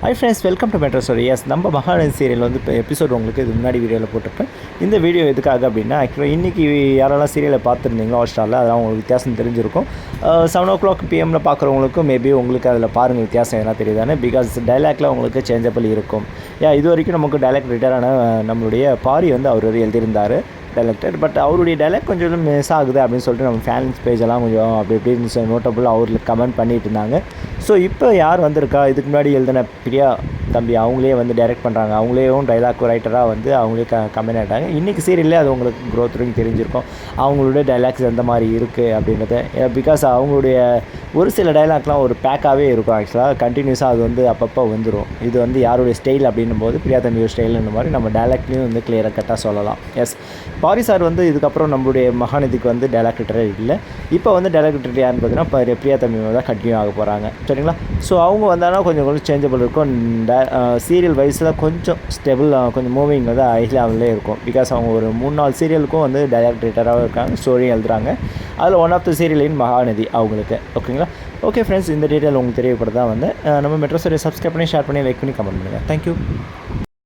Hi friends welcome to metro stories நம்ம Mahanadi serial வந்து இப்போ எபிசோட் உங்களுக்கு இது முன்னாடி வீடியோவில் போட்டிருப்பேன். இந்த வீடியோ எதுக்காக அப்படின்னா ஆக்சுவலாக இன்றைக்கி யாரெல்லாம் சீரியலை பார்த்துருந்தீங்களோ ஹாட்ஸ்டாரில் அதெல்லாம் உங்களுக்கு வித்தியாசம் தெரிஞ்சிருக்கும். செவன் ஓ கிளாக் பிஎம்மில் பார்க்குறவங்களுக்கும் மேபி உங்களுக்கு அதில் பாருங்கள் வித்தியாசம் எதனா தெரியுதானே பிகாஸ் டைலாக்ல உங்களுக்கு சேஞ்சபிள் இருக்கும். யா இது வரைக்கும் நமக்கு டைலாக் ரிட்டரான நம்மளுடைய பாரி வந்து அவர் எழுதியிருந்தார். டைலக்டர் பட் அவருடைய டைலாக் கொஞ்சம் மிஸ் ஆகுது அப்படின்னு சொல்லிட்டு நம்ம ஃபேன்ஸ் பேஜ் எல்லாம் கொஞ்சம் அப்படி இப்படின்னு நோட்டபுள் அவருக்கு கமெண்ட் பண்ணிட்டு இருந்தாங்க. ஸோ இப்போ யார் வந்திருக்கா? இதுக்கு முன்னாடி எழுதின பிரியா தம்பி அவங்களே வந்து டைரக்ட் பண்ணுறாங்க அவங்களேயும் டைலாக் ரைட்டராக வந்து அவங்களே க கமெண்ட் ஆகிட்டாங்க இன்றைக்கி சீரியல்லே அது உங்களுக்கு க்ரோத் ரிங் தெரிஞ்சிருக்கும். அவங்களுடைய டைலாக்ஸ் எந்த மாதிரி இருக்குது அப்படின்றத பிகாஸ் அவங்களுடைய ஒரு சில டைலாக்லாம் ஒரு பேக்காகவே இருக்கும் ஆக்சுவலாக கண்டினியூஸாக அது வந்து அப்பப்போ வந்துடும் இது வந்து யாருடைய ஸ்டைல் அப்படின்னும் போது பிரியா தம்பியோட ஸ்டைல்ன்ற மாதிரி நம்ம டைலாக்லேயும் வந்து கிளியராக கட்டாக சொல்லலாம். எஸ் பாரி சார் வந்து இதுக்கப்புறம் நம்மளுடைய மகாநிதிக்கு வந்து டைலாக் இல்லை. இப்போ வந்து டைலாக் யாருன்னு பார்த்தீங்கன்னா இப்போ பிரியா தம்பி தான் கண்டினியூ ஆக போகிறாங்க சரிங்களா? ஸோ அவங்க வந்தாலும் கொஞ்சம் கொஞ்சம் சேஞ்சபிள் இருக்கும். சீரியல் வைஸில் கொஞ்சம் ஸ்டெபிள் கொஞ்சம் மூவிங் வந்து ஐ லெவல்லே இருக்கும். பிகாஸ் அவங்க ஒரு மூணு நாலு சீரியலுக்கும் வந்து டைலாக் ரைட்டராகவும் இருக்காங்க ஸ்டோரியும் எழுதுறாங்க. அதில் ஒன் ஆஃப் த சீரியலின் மகாநதி அவங்களுக்கு ஓகேங்களா ஓகே ஃப்ரெண்ட்ஸ் இந்த டீட்டெயில் உங்களுக்கு தெரியப்படுறதா வந்து நம்ம மெட்ரோ சீரியல் சப்ஸ்கிரைப் பண்ணி ஷேர் பண்ணி லைக் பண்ணி கமெண்ட் பண்ணுங்கள் தேங்க்யூ